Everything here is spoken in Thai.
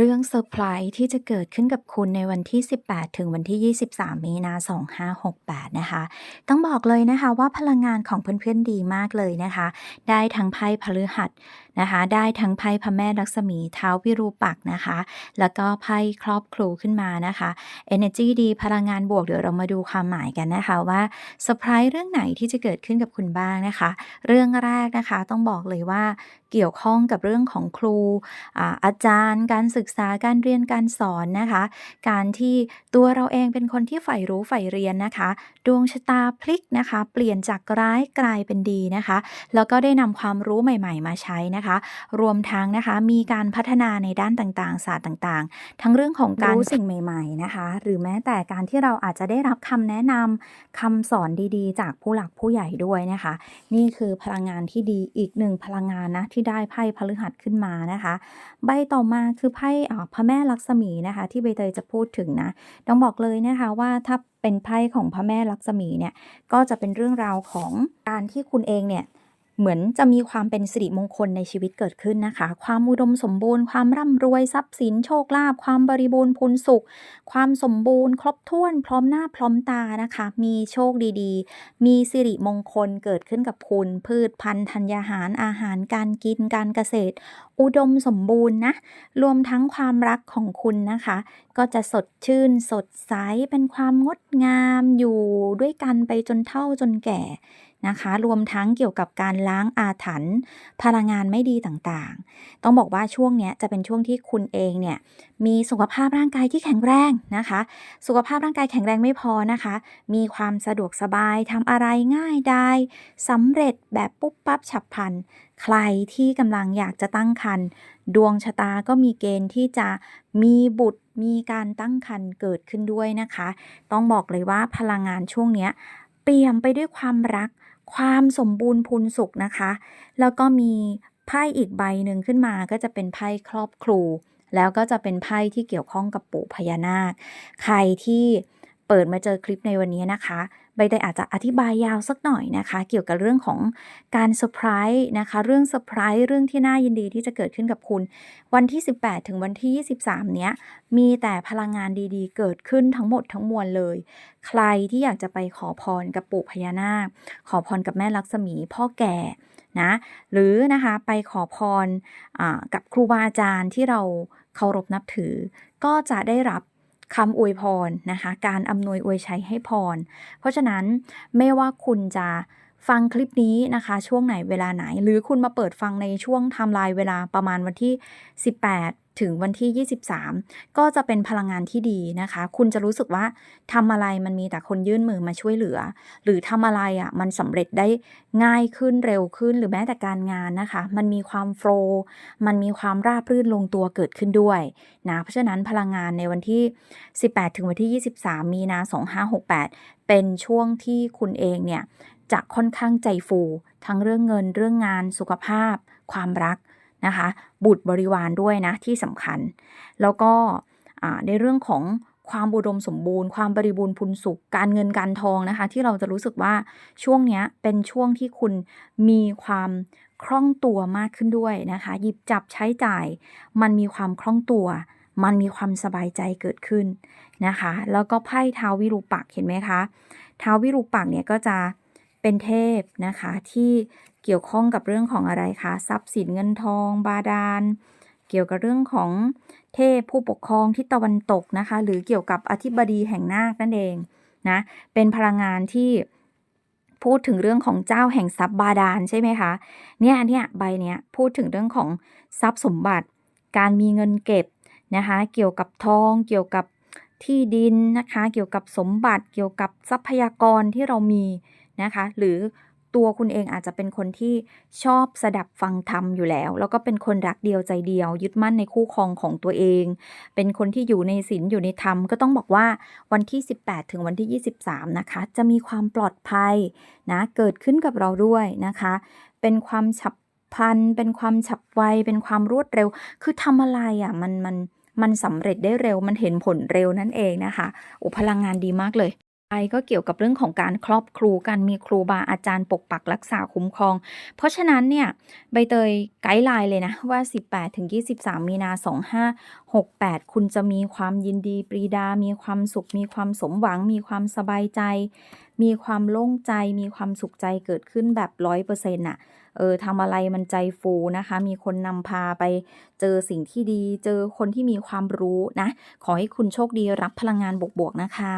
เรื่องเซอร์ไพรส์ที่จะเกิดขึ้นกับคุณในวันที่ 18 ถึงวันที่ 23 มีนา 2568 นะคะ ต้องบอกเลยนะคะว่าพลังงานของเพื่อนๆดีมากเลยนะคะ ได้ทั้งไพ่พฤหัสนะคะ ได้ทั้งไพ่พระแม่ลักษมีเท้าวิรูปักนะคะ แล้วก็ไพ่ครอบครูขึ้นมานะคะ Energy ดีพลังงานบวกเดี๋ยวเรามาดูความหมายกันนะคะว่าเซอร์ไพรส์เรื่องไหนที่จะเกิดขึ้นกับคุณบ้างนะคะ เรื่องแรกนะคะต้องบอกเลยว่าเกี่ยวข้องกับเรื่องของครูอาอาจารย์การศึกษาการเรียนการสอนนะคะ การที่ตัวเราเองเป็นคนที่ใฝ่รู้ใฝ่เรียนนะคะ ดวงชะตาพลิกนะคะ เปลี่ยนจากร้ายกลายเป็นดีนะคะ แล้วก็ได้นำความรู้ใหม่ ๆ มาใช้นะคะ รวมทั้งนะคะมีการพัฒนาในด้านต่างๆ ศาสตร์ต่างๆ ทั้งเรื่องของการรู้สิ่งใหม่ ๆนะคะ หรือแม้แต่การที่เราอาจจะได้รับคำแนะนำคำสอนดีๆ จากผู้หลักผู้ใหญ่ด้วยนะคะ นี่คือพลังงานที่ดีอีกหนึ่งพลังงานนะที่ได้ไพ่พฤหัสขึ้นมานะคะ ใบต่อมาคือไพ่อ่พระแม่ลักษมีนะคะ ที่ใบเตยจะพูดถึงนะ ต้องบอกเลยนะคะว่าถ้าเป็นไพ่ของพระแม่ลักษมีเนี่ย ก็จะเป็นเรื่องราวของการที่คุณเองเนี่ย เหมือนจะมีความเป็นสิริมงคลในชีวิตเกิดขึ้นนะคะ ความอุดมสมบูรณ์ ความร่ำรวยทรัพย์สินโชคลาภความบริบูรณ์พูนสุข ความสมบูรณ์ ครบถ้วนพร้อมหน้าพร้อมตานะคะ มีโชคดีๆ มีสิริมงคลเกิดขึ้นกับคุณ พืชพันธุ์ธัญญาหารอาหารการกินการเกษตร อุดมสมบูรณ์นะรวมทั้งความรักของคุณนะคะ ก็จะสดชื่นสดใสเป็นความงดงามอยู่ด้วยกันไปจนเฒ่าจนแก่ นะคะ รวมทั้งเกี่ยวกับการล้างอาถรรพ์พลังงานไม่ดีต่างๆ ต้องบอกว่าช่วงนี้จะเป็นช่วงที่คุณเองเนี่ยมีสุขภาพร่างกายที่แข็งแรงนะคะ สุขภาพร่างกายแข็งแรงไม่พอนะคะ มีความสะดวกสบายทำอะไรง่ายได้สำเร็จแบบปุ๊บปั๊บฉับพลันใครที่กำลังอยากจะตั้งครรภ์ดวงชะตาก็มีเกณฑ์ที่จะมีบุตรมีการตั้งครรภ์เกิดขึ้นด้วยนะคะ ต้องบอกเลยว่าพลังงานช่วงเนี้ยเปี่ยมไปด้วยความรัก ความสมบูรณ์พูนสุขนะคะ แล้วก็มีไพ่อีกใบหนึ่งขึ้นมาก็จะเป็นไพ่ครอบครู แล้วก็จะเป็นไพ่ที่เกี่ยวข้องกับปู่พญานาค ใครที่ เปิดมาเจอคลิปในวันนี้นะคะ ใบเตยอาจจะอธิบายยาวสักหน่อยนะคะ เกี่ยวกับเรื่องของการเซอร์ไพรส์นะคะ เรื่องเซอร์ไพรส์เรื่องที่น่ายินดีที่จะเกิดขึ้นกับคุณ วันที่ 18 ถึงวันที่ 23 เนี้ย มีแต่พลังงานดีๆ เกิดขึ้นทั้งหมดทั้งมวลเลย ใครที่อยากจะไปขอพรกับปู่พญานาค ขอพรกับแม่ลักษมีพ่อแก่นะหรือนะคะไปขอพรกับครูบาอาจารย์ที่เราเคารพนับถือ ก็จะได้รับ คำอวยพรนะคะ การอำนวยอวยชัยให้พร เพราะฉะนั้นไม่ว่าคุณจะฟังคลิปนี้นะคะ ช่วงไหนเวลาไหน หรือคุณมาเปิดฟังในช่วงไทม์ไลน์เวลาประมาณวันที่ 18 ถึงวันที่ 23 ก็จะเป็นพลังงานที่ดีนะคะ คุณจะรู้สึกว่าทำอะไรมันมีแต่คนยื่นมือมาช่วยเหลือ หรือทำอะไรอะ่ะมันสำเร็จได้ง่ายขึ้นเร็วขึ้น หรือแม้แต่การงานนะคะ มันมีความโฟล์มันมีความราบรื่นลงตัวเกิดขึ้นด้วยนะเพราะฉะนั้นพลังงานในวันที่ 18 ถึงวันที่ 23 มีนา2568 เป็นช่วงที่คุณเองเนี่ยจะค่อนข้างใจฟู ทั้งเรื่องเงินเรื่องงานสุขภาพ ความรัก นะคะ บุตรบริวารด้วยนะที่สำคัญ แล้วก็ในเรื่องของความอุดมสมบูรณ์ ความบริบูรณ์พูนสุข การเงินการทองนะคะ ที่เราจะรู้สึกว่าช่วงนี้เป็นช่วงที่คุณมีความคล่องตัวมากขึ้นด้วยนะคะ หยิบจับใช้จ่าย มันมีความคล่องตัว มันมีความสบายใจเกิดขึ้นนะคะ แล้วก็ไพ่ท้าววิรูปักเห็นไหมคะท้าววิรูปักเนี่ยก็จะ เป็นเทพนะคะที่เกี่ยวข้องกับเรื่องของอะไรคะทรัพย์สินเงินทอง บาดาล เกี่ยวกับเรื่องของเทพผู้ปกครองที่ตะวันตกนะคะ หรือเกี่ยวกับอธิบดีแห่งนาคนั่นเองนะเป็นพลังงานที่พูดถึงเรื่องของเจ้าแห่งทรัพย์บาดาลใช่ไหมคะเนี่ยเนี่ยใบเนี้ยพูดถึงเรื่องของทรัพย์สมบัติ การมีเงินเก็บนะคะ เกี่ยวกับทอง เกี่ยวกับที่ดินนะคะ เกี่ยวกับสมบัติ เกี่ยวกับทรัพยากรที่เรามี นะคะ หรือตัวคุณเองอาจจะเป็นคนที่ชอบสดับฟังธรรมอยู่แล้ว แล้วก็เป็นคนรักเดียวใจเดียว ยึดมั่นในคู่ครองของตัวเอง เป็นคนที่อยู่ในศีลอยู่ในธรรม ก็ต้องบอกว่าวันที่ 18 ถึงวันที่ 23 นะคะ จะมีความปลอดภัยนะเกิดขึ้นกับเราด้วยนะคะ เป็นความฉับพลัน เป็นความฉับไว เป็นความรวดเร็ว คือทำอะไรอะ่ะมันมันมันสำเร็จได้เร็วมันเห็นผลเร็วนั่นเองนะคะโอ้พลังงานดีมากเลย ไปก็เกี่ยวกับเรื่องของการครอบครูกันมีครูบาอาจารย์ปกปักรักษาคุ้มครอง เพราะฉะนั้นเนี่ยใบเตยไกด์ไลน์เลยนะว่า 18-23 มีนา 2568 คุณจะมีความยินดีปรีดา มีความสุข มีความสมหวัง มีความสบายใจ มีความโล่งใจ มีความสุขใจเกิดขึ้นแบบ100%น่ะเออทำอะไรมันใจฟูนะคะ มีคนนำพาไปเจอสิ่งที่ดี เจอคนที่มีความรู้นะ ขอให้คุณโชคดีรับพลังงานบวกๆนะคะ